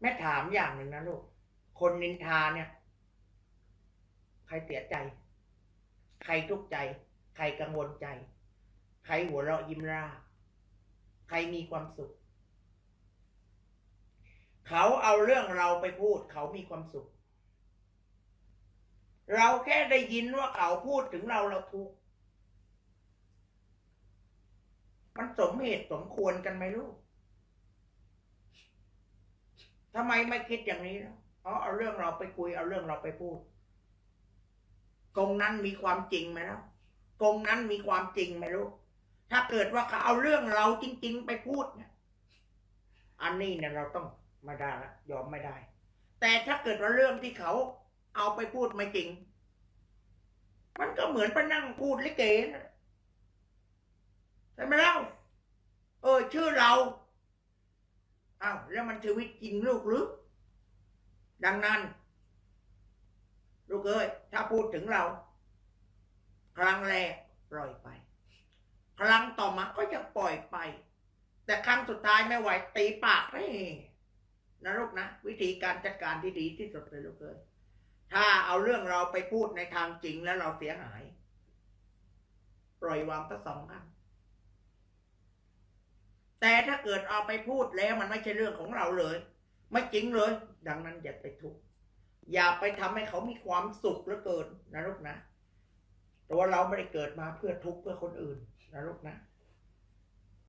แม่ถามอย่างหนึ่งนะลูก คนนินทาเนี่ย ใครเสียใจ ใครทุกข์ใจ ใครกังวลใจ ใครหัวเราะยิ้มร่า ใครมีความสุข เขาเอาเรื่องเราไปพูด เขามีความสุข เราแค่ได้ยินว่าเขาพูดถึงเราเราทุกข์มันสมเหตุสมควรกันไหมลูก ทำไมไม่คิดอย่างนี้ล่ะอ๋อเอาเรื่องเราไปคุย เอาเรื่องเราไปพูดกรงนั้นมีความจริงไหมล่ะกรงนั้นมีความจริงไหมลูกถ้าเกิดว่าเขาเอาเรื่องเราจริง ๆ ไปพูดเนี่ยอันนี้เนี่ยเราต้องไม่ได้ละยอมไม่ได้ แต่ถ้าเกิดว่าเรื่องที่เขาเอาไปพูดไม่จริง มันก็เหมือนไปนั่งพูดลิเกนะใช่ไหมเล่าเออ ชื่อเรา อ้าวแล้วมันชีวิตจริงลูกหรือ ดังนั้น ลูกเอ้ยถ้าพูดถึงเรา ครั้งแรกปล่อยไป ครั้งต่อมาก็จะปล่อยไป แต่ครั้งสุดท้ายไม่ไหวตีปากให้นะลูกนะ วิธีการจัดการที่ดีที่สุดเลยลูกเอ้ยถ้าเอาเรื่องเราไปพูดในทางจริงแล้วเราเสียหาย ปล่อยวางทั้งสองข้าง แต่ถ้าเกิดเอาไปพูดแล้วมันไม่ใช่เรื่องของเราเลย ไม่จริงเลย ดังนั้นอย่าไปทุกข์อย่าไปทำให้เขามีความสุขเหลือเกินนะลูกนะตัวเราไม่ได้เกิดมาเพื่อทุกข์เพื่อคนอื่นนะลูกนะ